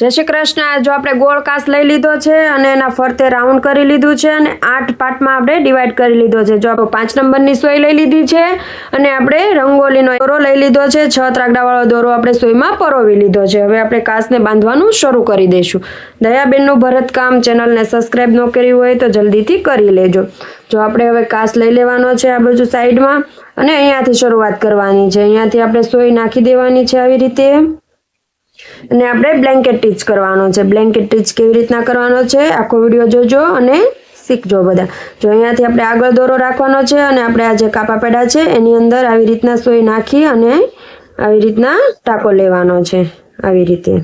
જય શ્રી કૃષ્ણ. જો આપણે ગોળ કાસ લઈ લીધો છે અને એના ફરતે રાઉન્ડ કરી લીધું છે અને આઠ પાર્ટમાં આપણે ડિવાઈડ કરી લીધો છે. જો આપણે પાંચ નંબરની સોય લઈ લીધી છે અને આપણે રંગોલીનો દોરો લઈ લીધો છે. છ ત્રાગડાવાળો દોરો આપણે સોયમાં પરોવી લીધો છે. હવે આપણે કાસને બાંધવાનું શરૂ કરી દઈશું. દયાબેનનું ભરતકામ ચેનલને સબસ્ક્રાઈબ ન કરી હોય તો જલ્દીથી કરી લેજો. જો આપણે હવે કાસ લઈ લેવાનો છે આ બાજુ સાઈડમાં અને અહીંયાથી શરૂઆત કરવાની છે. અહીંયાથી આપણે સોય નાખી દેવાની છે આવી રીતે. અને આપણે બ્લેન્કેટ ટીચ કરવાનો છે. બ્લેન્કેટ ટીચ કેવી રીતના કરવાનો છે? આખો વીડિયો જોજો અને શીખજો બધા. જો અહીંયાથી આપણે આગળ દોરો રાખવાનો છે અને આપણે આ જે કાપા પેડા છે, એની અંદર આવી રીતના સોય નાખી અને આવી રીતના ટાંકો લેવાનો છે. આવી રીતે.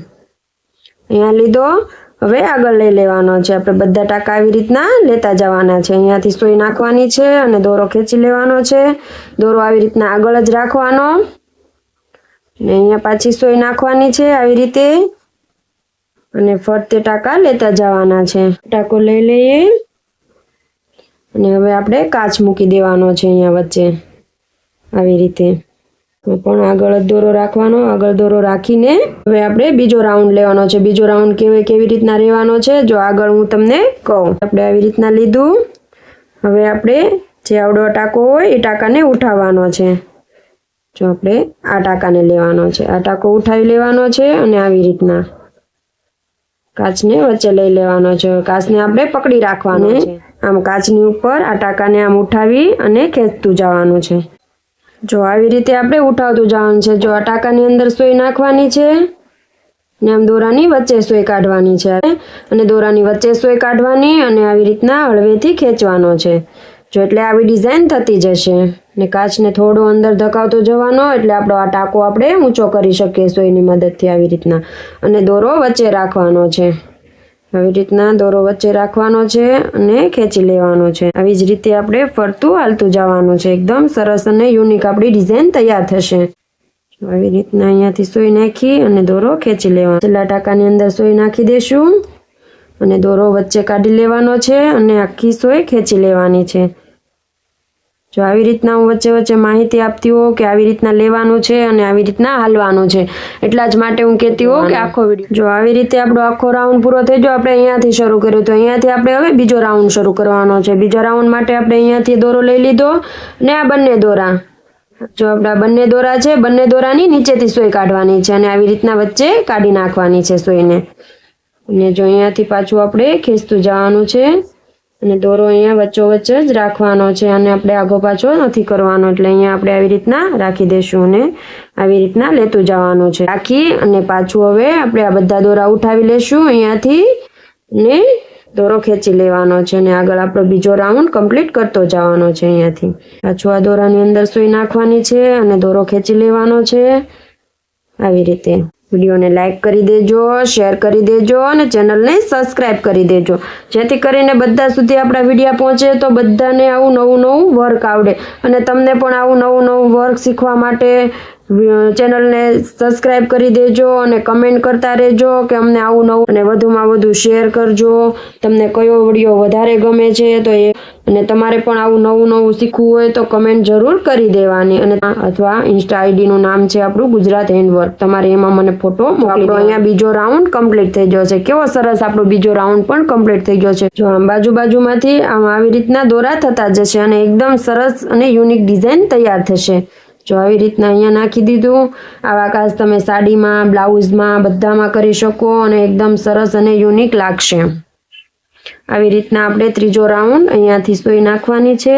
અહીંયા લીધો. હવે આગળ લઈ લેવાનો છે. આપણે બધા ટાંકા આવી રીતના લેતા જવાના છે. અહીંયાથી સોય નાખવાની છે અને દોરો ખેંચી લેવાનો છે. દોરો આવી રીતના આગળ જ રાખવાનો. ને અહીંયા પાછી સોય નાખવાની છે આવી રીતે. અને ફરતે ટાંકા લેતા જવાના છે. ટાંકો લઈ લઈએ. અને હવે આપણે કાચ મૂકી દેવાનો છે અહીંયા વચ્ચે. આવી રીતે. પણ આગળ દોરો રાખવાનો, આગળ દોરો રાખીને હવે આપણે બીજો રાઉન્ડ લેવાનો છે. બીજો રાઉન્ડ કેવી કેવી રીતના રહેવાનો છે, જો આગળ હું તમને કહું. આપણે આવી રીતના લીધું. હવે આપણે જે આવડો ટાંકો હોય એ ટાંકાને ઉઠાવવાનો છે. જો આપણે આ ટાંકાને લેવાનો છે. આ ટાંકો ઉઠાવી લેવાનો છે અને આવી રીતના કાચને વચ્ચે લઈ લેવાનો છે. કાચને આપણે પકડી રાખવાનો છે. આમ કાચની ઉપર આ ટાંકાને આમ ઉઠાવી અને ખેંચતું જવાનું છે. જો આવી રીતે આપણે ઉઠાવતું જવાનું છે. જો આ ટાંકાની અંદર સોય નાખવાની છે ને આમ દોરાની વચ્ચે સોય કાઢવાની છે. અને દોરાની વચ્ચે સોય કાઢવાની અને આવી રીતના હળવેથી ખેંચવાનો છે. જો એટલે આવી ડિઝાઇન થતી જશે. ને કાચને થોડો અંદર ધકાવતો જવાનો એટલે આપણો આ ટાંકો આપણે ઊંચો કરી શકીએ સોયની મદદથી આવી રીતના. અને દોરો વચ્ચે રાખવાનો છે. આવી રીતના દોરો વચ્ચે રાખવાનો છે અને ખેંચી લેવાનો છે. આવી જ રીતે આપણે ફરતું હાલતું જવાનું છે. એકદમ સરસ અને યુનિક આપણી ડિઝાઇન તૈયાર થશે. આવી રીતના અહીંયાથી સોય નાખી અને દોરો ખેંચી લેવાનો. છેલ્લા ટાંકાની અંદર સોય નાખી દેશું. અને દોરો વચ્ચે કાઢી લેવાનો છે અને આખી સોય ખેંચી લેવાની છે. જો આવી રીતના હું વચ્ચે વચ્ચે માહિતી આપતી હોઉં કે આવી રીતના લેવાનું છે અને આવી રીતના હાલવાનું છે એટલા જ માટે હું કહેતી હોઉં કે આખો વીડિયો જો આવી રીતે આપણો આખો રાઉન્ડ પૂરો થઈ ગયો આપણે અહીંયાથી શરૂ કર્યું. તો અહીંયાથી આપણે હવે બીજો રાઉન્ડ શરૂ કરવાનો છે. બીજા રાઉન્ડ માટે આપણે અહીંયાથી દોરો લઈ લીધો ને આ બંને દોરા. જો આપણા બંને દોરા છે બંને દોરાની નીચેથી સોય કાઢવાની છે અને આવી રીતના વચ્ચે કાઢી નાખવાની છે સોયને. અને જો અહીંયાથી પાછું આપણે ખેંચતું જવાનું છે. અને દોરો અહીંયા વચ્ચો વચ્ચે જ રાખવાનો છે અને આપણે આગો પાછો નથી કરવાનો, એટલે અહીંયા આપણે આવી રીતના રાખી દઈશું અને આવી રીતના લેતું જવાનું છે. રાખી અને પાછું હવે આપણે આ બધા દોરા ઉઠાવી લેશું અહીંયાથી ને દોરો ખેંચી લેવાનો છે અને આગળ આપણો બીજો રાઉન્ડ કમ્પ્લીટ કરતો જવાનો છે અહીંયાથી. પાછું આ દોરાની અંદર સુઈ નાખવાની છે અને દોરો ખેંચી લેવાનો છે. આવી રીતે. વિડીયોને લાઈક કરી દેજો, શેર કરી દેજો અને ચેનલને સબસ્ક્રાઈબ કરી દેજો. જેથી કરીને બધા સુધી આપણા વિડીયા પહોંચે તો બધાને આવું નવું નવું વર્ક આવડે. અને તમને પણ આવું નવું નવું વર્ક શીખવા માટે ચેનલને સબસ્ક્રાઈબ કરી દેજો અને કમેન્ટ કરતા રહેજો કે અમને આવું નવું અને વધુમાં વધુ શેર કરજો. તમને કયો વીડિયો વધારે ગમે છે તો એ અને તમારે પણ આવું નવું નવું શીખવું હોય તો કમેન્ટ જરૂર કરી દેવાની. અને અથવા ઇન્સ્ટા આઈડીનું નામ છે આપણું ગુજરાત હેન્ડવર્ક તમારે એમાં મને ફોટો મોકલો અહીંયા બીજો રાઉન્ડ કમ્પ્લીટ થઈ ગયો છે. કેવો સરસ આપણો બીજો રાઉન્ડ પણ કમ્પ્લીટ થઈ ગયો છે. જો આમ બાજુ બાજુમાંથી આમ આવી રીતના દોરા થતા જશે અને એકદમ સરસ અને યુનિક ડિઝાઇન તૈયાર થશે. જો આવી રીતના અહીંયા નાખી દીધું. આવા કાચ તમે સાડીમાં, બ્લાઉઝમાં બધામાં કરી શકો અને એકદમ સરસ અને યુનિક લાગશે. આવી રીતના આપણે ત્રીજો રાઉન્ડ અહીંયાથી સોય નાખવાની છે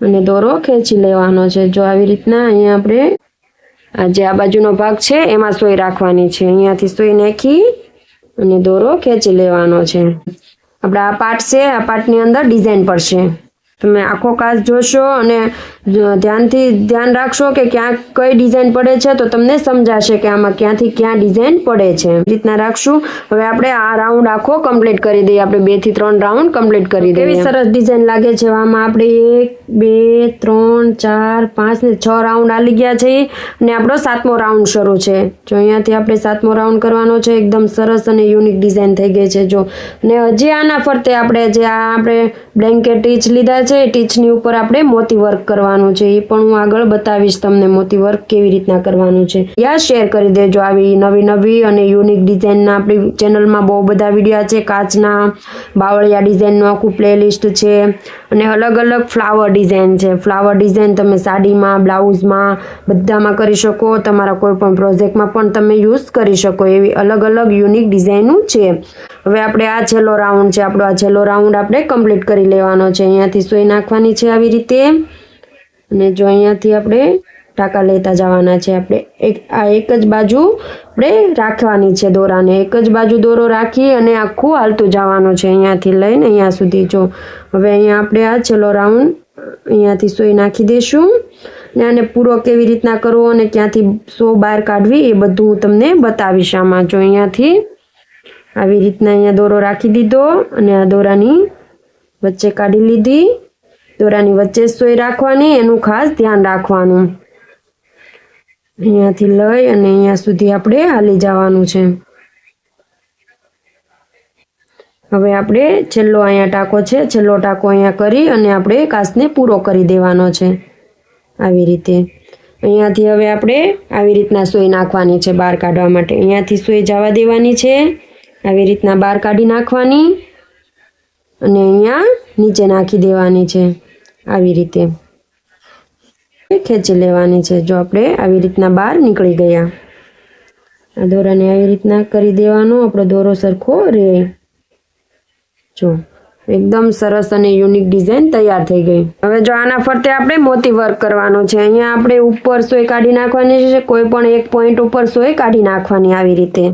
અને દોરો ખેંચી લેવાનો છે. જો આવી રીતના અહીંયા આપણે આ જે આ બાજુનો ભાગ છે એમાં સોય રાખવાની છે. અહીંયાથી સોય નાખી અને દોરો ખેંચી લેવાનો છે. આપણે આ પાર્ટ છે, આ પાર્ટની અંદર ડિઝાઇન પડશે. તમે આખો કાચ જોશો અને ધ્યાનથી ધ્યાન રાખશો કે ક્યાં કઈ ડિઝાઇન પડે છે, તો તમને સમજાશે કે આમાં ક્યાંથી ક્યાં ડિઝાઇન પડે છે. રીતના રાખશું. હવે આપણે આ રાઉન્ડ આખો કમ્પ્લીટ કરી દઈએ. આપણે બેથી ત્રણ રાઉન્ડ કમ્પ્લીટ કરી દઈએ. સરસ ડિઝાઇન લાગે છે? આમાં આપણે એક, બે, ત્રણ, ચાર, પાંચ ને છ રાઉન્ડ આલી ગયા છે અને આપણો સાતમો રાઉન્ડ શરૂ છે. જો અહીંયાથી આપણે સાતમો રાઉન્ડ કરવાનો છે, એકદમ સરસ અને યુનિક ડિઝાઇન થઈ ગઈ છે, જો. ને હજી આના ફરતે આપણે જે આ, આપણે બ્લેન્કેટ ટીચ લીધા છે એ ટીચની ઉપર આપણે મોતી વર્ક કરવાનું છે, એ પણ હું આગળ બતાવીશ તમને મોતી વર્ક કેવી રીતના કરવાનું છે. યા શેર કરી દેજો આવી નવી નવી અને યુનિક ડિઝાઇનના આપણી ચેનલમાં બહુ બધા વિડીયા છે, કાચના, બાવળિયા ડિઝાઇનનું આખું પ્લેલિસ્ટ છે અને અલગ અલગ ફ્લાવર ડિઝાઇન છે. ફ્લાવર ડિઝાઇન તમે સાડીમાં બ્લાઉઝમાં બધામાં કરી શકો, તમારા કોઈ પણ પ્રોજેક્ટમાં પણ તમે યુઝ કરી શકો, એવી અલગ અલગ યુનિક ડિઝાઇનનું છે. હવે આપણે આ છેલ્લો રાઉન્ડ છે, આપણો આ છેલ્લો રાઉન્ડ આપણે કમ્પ્લીટ કરી લેવાનો છે. અહીંયાથી સોય નાખવાની છે આવી રીતે. અને જો અહીંયાથી આપણે ટાંકા લેતા જવાના છે આપણે. એક, આ એક જ બાજુ આપણે રાખવાની છે દોરાને. એક જ બાજુ દોરો રાખી અને આખું હાલતું જવાનું છે અહીંયાથી લઈને અહીંયા સુધી. જો હવે અહીંયા આપણે આ છેલ્લો રાઉન્ડ અહીંયાથી સોઈ નાખી દઈશું. ને આને પૂરો કેવી રીતના કરવો અને ક્યાંથી સો બહાર કાઢવી એ બધું હું તમને બતાવીશ આમાં. જો અહીંયાથી આવી રીતના અહીંયા દોરો રાખી દીધો અને આ દોરાની વચ્ચે કાઢી લીધી. દોરાની વચ્ચે સોય રાખવાની, એનું ખાસ ધ્યાન રાખવાનું. અહીંયાથી લઈ અને અહીંયા સુધી આપણે હાલી જવાનું છે. હવે આપણે છેલ્લો અહીંયા ટાંકો છે, છેલ્લો ટાંકો અહીંયા કરી અને આપણે કાસને પૂરો કરી દેવાનો છે. આવી રીતે. અહીંયાથી હવે આપણે આવી રીતના સોય નાખવાની છે બહાર કાઢવા માટે. અહીંયાથી સોય જવા દેવાની છે. આવી રીતના બહાર કાઢી નાખવાની અને અહીંયા નીચે નાખી દેવાની છે. આવી રીતે. ખેંચી લેવાની છે. જો આપણે આવી રીતના બહાર નીકળી ગયા. આ દોરાને આવી રીતના કરી દેવાનો. આપણો દોરો સરખો રહે જો, એકદમ સરસ અને યુનિક ડિઝાઇન તૈયાર થઈ ગઈ. હવે જો આના ફરતે આપણે મોતી વર્ક કરવાનો છે. અહીંયા આપણે ઉપર સોય કાઢી નાખવાની છે. કોઈ પણ એક પોઈન્ટ ઉપર સોય કાઢી નાખવાની આવી રીતે.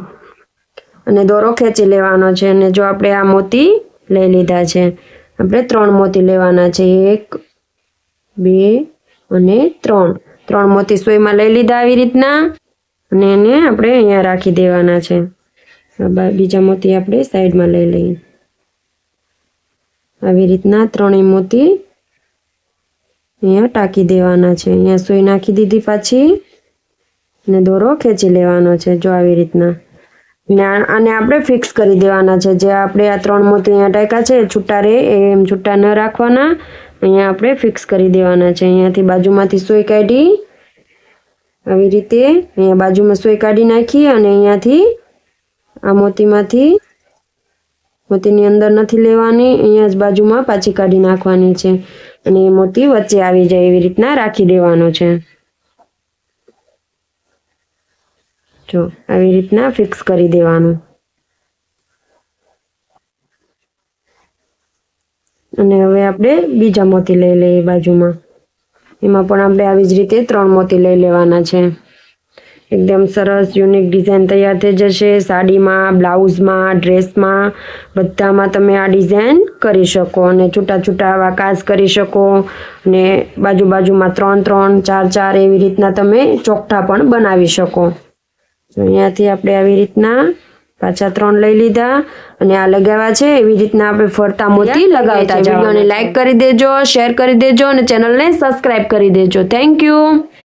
અને દોરો ખેંચી લેવાનો છે. અને જો આપણે આ મોતી લઈ લીધા છે. આપણે ત્રણ મોતી લેવાના છે. એક, બે અને ત્રણ. ત્રણ મોતી સોયમાં લઈ લીધા આવી રીતના અને એને આપણે અહીંયા રાખી દેવાના છે. બીજા મોતી આપણે સાઈડમાં લઈ લઈએ. આવી રીતના ત્રણેય મોતી અહીંયા ટાંકી દેવાના છે. અહીંયા સોય નાખી દીધી પાછી અને દોરો ખેંચી લેવાનો છે જો આવી રીતના. ને આને આપણે ફિક્સ કરી દેવાના છે. જે આપણે આ ત્રણ મોતી અહીંયા ટાંકા છે છૂટા રહે એમ છૂટા ન રાખવાના. અહીંયા આપણે ફિક્સ કરી દેવાના છે. અહીંયાથી બાજુમાંથી સોય કાઢી, આવી રીતે અહીંયા બાજુમાં સોય કાઢી નાખી અને અહીંયાથી આ મોતીમાંથી, મોતીની અંદર નથી લેવાની, અહીંયા જ બાજુમાં પાછી કાઢી નાખવાની છે. અને એ મોતી વચ્ચે આવી જાય એવી રીતના રાખી દેવાનો છે. જો, આવી રીતના ફિક્સ કરી દેવાનું. અને હવે આપણે બીજા મોતી લઈ લઈએ બાજુમાં. એમાં પણ આપણે આવી જ રીતે ત્રણ મોતી લઈ લેવાના છે. એકદમ સરસ યુનિક ડિઝાઇન તૈયાર થઈ જશે. સાડીમાં, બ્લાઉઝમાં, ડ્રેસમાં, બધામાં તમે આ ડિઝાઇન કરી શકો અને છૂટા છૂટા આવા કાચ કરી શકો. અને બાજુ બાજુમાં ત્રણ ત્રણ ચાર ચાર એવી રીતના તમે ચોકઠા પણ બનાવી શકો. તો અહીંયાથી આપણે આવી રીતના પાછા ત્રણ લઈ લીધા અને આ લગાવ્યા છે. એવી રીતના આપણે ફરતા મોતી લગાવતા વિડીયોને લાઈક કરી દેજો શેર કરી દેજો અને ચેનલને સબસ્ક્રાઇબ કરી દેજો. Thank you